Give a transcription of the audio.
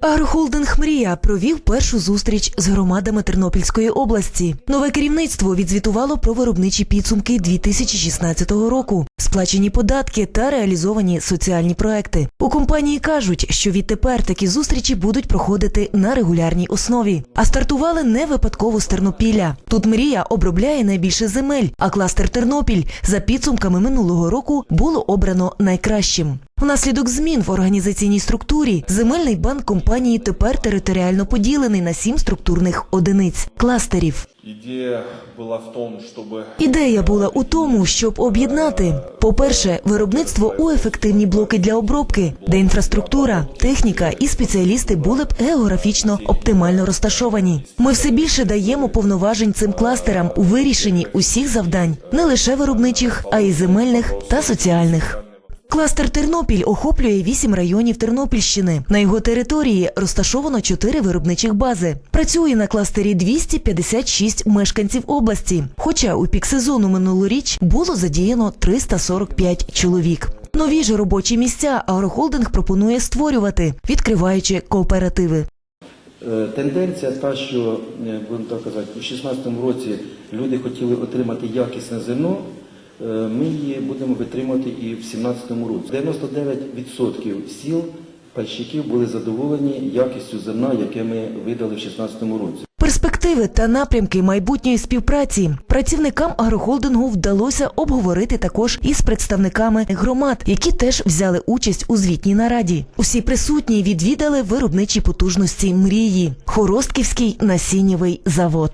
Агрохолдинг Мрія провів першу зустріч з громадами Тернопільської області. Нове керівництво відзвітувало про виробничі підсумки 2016 року, сплачені податки та реалізовані соціальні проекти. У компанії кажуть, що відтепер такі зустрічі будуть проходити на регулярній основі. А стартували не випадково з Тернопілля. Тут мрія обробляє найбільше земель, а кластер Тернопіль за підсумками минулого року було обрано найкращим. Внаслідок змін в організаційній структурі земельний банк компанії тепер територіально поділений на сім структурних одиниць кластерів. Идея была в том, чтобы Ідея була у тому, щоб об'єднати по-перше, виробництво у ефективні блоки для обробки, де інфраструктура, техніка і спеціалісти були б географічно оптимально розташовані. Ми все більше даємо повноважень цим кластерам у вирішенні усіх завдань, не лише виробничих, а й земельних та соціальних. Кластер Тернопіль охоплює вісім районів Тернопільщини. На його території розташовано чотири виробничих бази. Працює на кластері 256 мешканців області. Хоча у пік сезону минулоріч було задіяно 345 чоловік. Нові ж робочі місця агрохолдинг пропонує створювати, відкриваючи кооперативи. Е, Тенденція та, що, е, будемо так казати, у 2016 році люди хотіли отримати якісне зерно, ми її будемо витримувати і в 2017 році. 99% сіл пальщиків були задоволені якістю зерна, яке ми видали в 2016 році. Перспективи та напрямки майбутньої співпраці працівникам агрохолдингу вдалося обговорити також із представниками громад, які теж взяли участь у звітній нараді. Усі присутні відвідали виробничі потужності мрії Хоростківський насіннєвий завод.